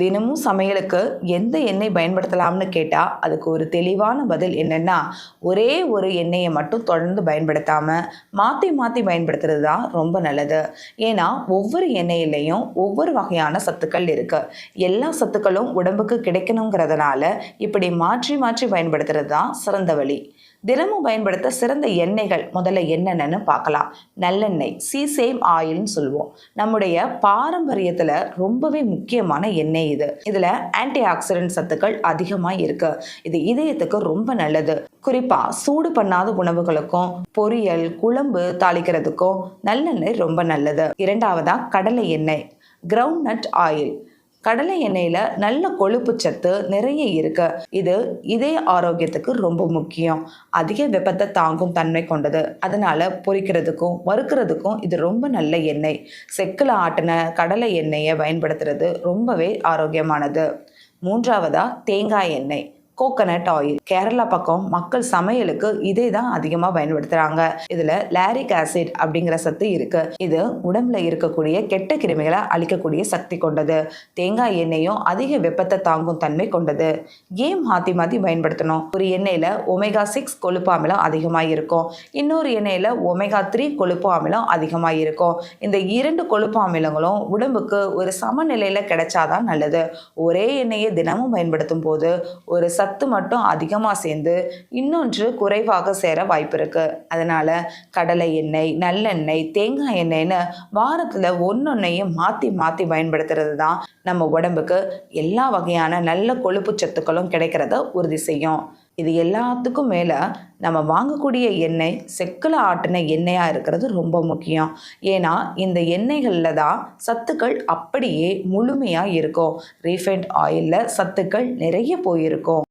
தினமும் சமையலுக்கு எந்த எண்ணெய் பயன்படுத்தலாம்னு கேட்டால் அதுக்கு ஒரு தெளிவான பதில் என்னென்னா ஒரே ஒரு எண்ணெயை மட்டும் தொடர்ந்து பயன்படுத்தாமல் மாற்றி மாற்றி பயன்படுத்துறது தான் ரொம்ப நல்லது. ஏன்னா ஒவ்வொரு எண்ணெயிலையும் ஒவ்வொரு வகையான சத்துக்கள் இருக்குது எல்லா சத்துக்களும் உடம்புக்கு கிடைக்கணுங்கிறதுனால இப்படி மாற்றி மாற்றி பயன்படுத்துறது தான் சிறந்த வழி. தினமும் பயன்படுத்த சிறந்த எண்ணெய்கள் முதல்ல என்னென்னு பார்க்கலாம். நல்லெண்ணெய் சீசேம் ஆயில்னு சொல்லுவோம். நம்முடைய பாரம்பரியத்தில் ரொம்பவே முக்கியமான எண்ணெய் இது. இதுல ஆன்டி ஆக்சிடென்ட் சத்துக்கள் அதிகமா இருக்கு. இது இதயத்துக்கு ரொம்ப நல்லது. குறிப்பா சூடு பண்ணாத உணவுகளுக்கும் பொரியல் குழம்பு தாளிக்கிறதுக்கும் நல்லெண்ணெய் ரொம்ப நல்லது. இரண்டாவதா கடலை எண்ணெய். கிரவுண்ட் நட் ஆயில் கடலை எண்ணெயில் நல்ல கொழுப்பு சத்து நிறைய இருக்கு. இது இதய ஆரோக்கியத்துக்கு ரொம்ப முக்கியம். அதிக வெப்பத்தை தாங்கும் தன்மை கொண்டது. அதனால பொரிக்கிறதுக்கும் வறுக்கிறதுக்கும் இது ரொம்ப நல்ல எண்ணெய். செக்கில் ஆட்டின கடலை எண்ணெயை பயன்படுத்துறது ரொம்பவே ஆரோக்கியமானது. மூன்றாவதா தேங்காய் எண்ணெய். Coconut oil. கேரளா பக்கம் மக்கள் சமையலுக்கு இதே தான் அதிகமாக பயன்படுத்துகிறாங்க இதில் லாரிக் ஆசிட் அப்படிங்கிற சத்து இருக்கு. இது உடம்புல இருக்கக்கூடிய கெட்ட கிருமிகளை அழிக்கக்கூடிய சக்தி கொண்டது. தேங்காய் எண்ணெயும் அதிக வெப்பத்தை தாங்கும் தன்மை கொண்டது. ஏன் மாற்றி மாற்றி பயன்படுத்தணும். ஒரு எண்ணெயில் ஒமேகா சிக்ஸ் கொழுப்பு அமிலம் அதிகமாக இருக்கும். இன்னொரு எண்ணெயில் ஒமேகா த்ரீ கொழுப்பு அமிலம் அதிகமாக இருக்கும். இந்த இரண்டு கொழுப்பு அமிலங்களும் உடம்புக்கு ஒரு சமநிலையில் கிடைச்சாதான் நல்லது. ஒரே எண்ணெயை தினமும் பயன்படுத்தும் போது ஒரு சத்து மட்டும் அதிகமாக சேர்ந்து இன்னொன்று குறைவாக சேர வாய்ப்பு இருக்குது அதனால் கடலை எண்ணெய் நல்லெண்ணெய் தேங்காய் எண்ணெய்னு வாரத்தில் ஒன்றொன்னையும் மாற்றி மாற்றி பயன்படுத்துறது தான் நம்ம உடம்புக்கு எல்லா வகையான நல்ல கொழுப்பு சத்துக்களும் கிடைக்கிறத உறுதி செய்யும். இது எல்லாத்துக்கும் மேலே நம்ம வாங்கக்கூடிய எண்ணெய் செக்கில் ஆட்டின எண்ணெயாக இருக்கிறது ரொம்ப முக்கியம். ஏன்னா இந்த எண்ணெய்களில் தான் சத்துக்கள் அப்படியே முழுமையாக இருக்கும். ரீஃபைண்ட் ஆயிலில் சத்துக்கள் நிறைய போயிருக்கும்.